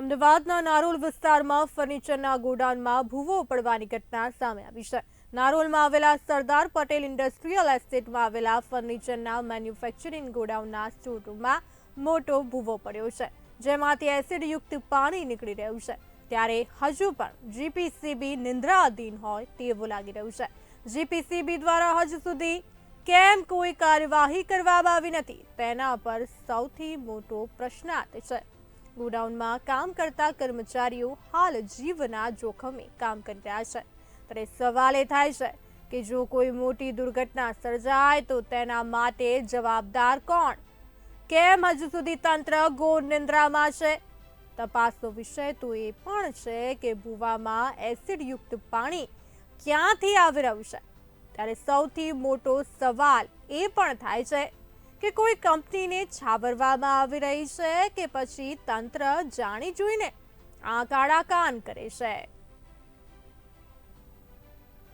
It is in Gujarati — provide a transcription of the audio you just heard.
અમદાવાદના નારોલ વિસ્તારમાં ફર્નિચરના ગોડાઉનમાં ભૂવો પડવાની ઘટના સામે આવી છે. નારોલમાં આવેલા સરદાર પટેલ ઇન્ડસ્ટ્રીયલ એસ્ટેટમાં આવેલા ફર્નિચરના મેન્યુફેક્ચરિંગ ગોડાઉનના સ્ટોરરૂમમાં મોટો ભૂવો પડ્યો છે, જેમાંથી એસિડયુક્ત પાણી નીકળી રહ્યું છે. ત્યારે હજુ પણ જીપીસીબી નિંદ્રાધીન હોય તેવું લાગી રહ્યું છે. જીપીસીબી દ્વારા હજુ સુધી કેમ કોઈ કાર્યવાહી કરવામાં આવી નથી તેના પર સૌથી મોટો પ્રશ્નાર્થ છે. ગોડાઉનમાં કામ કરતા કર્મચારીઓ હાલ જીવના જોખમે કામ કરી રહ્યા છે. ત્યારે સવાલ એ થાય છે કે જો કોઈ મોટી દુર્ઘટના સર્જાય તો તેના માટે જવાબદાર કોણ? કેમ હજુ સુધી તંત્ર ગોળ નિંદ્રામાં છે? તપાસનો વિષય તો એ પણ છે કે ભૂવામાં એસિડયુક્ત પાણી ક્યાંથી આવી રહ્યું છે? ત્યારે સૌથી મોટો સવાલ એ પણ થાય છે કે કોઈ કંપનીને છાબરવામાં આવી રહી છે કે પછી તંત્ર જાણી જોઈને આ કાળા કાન કરે છે.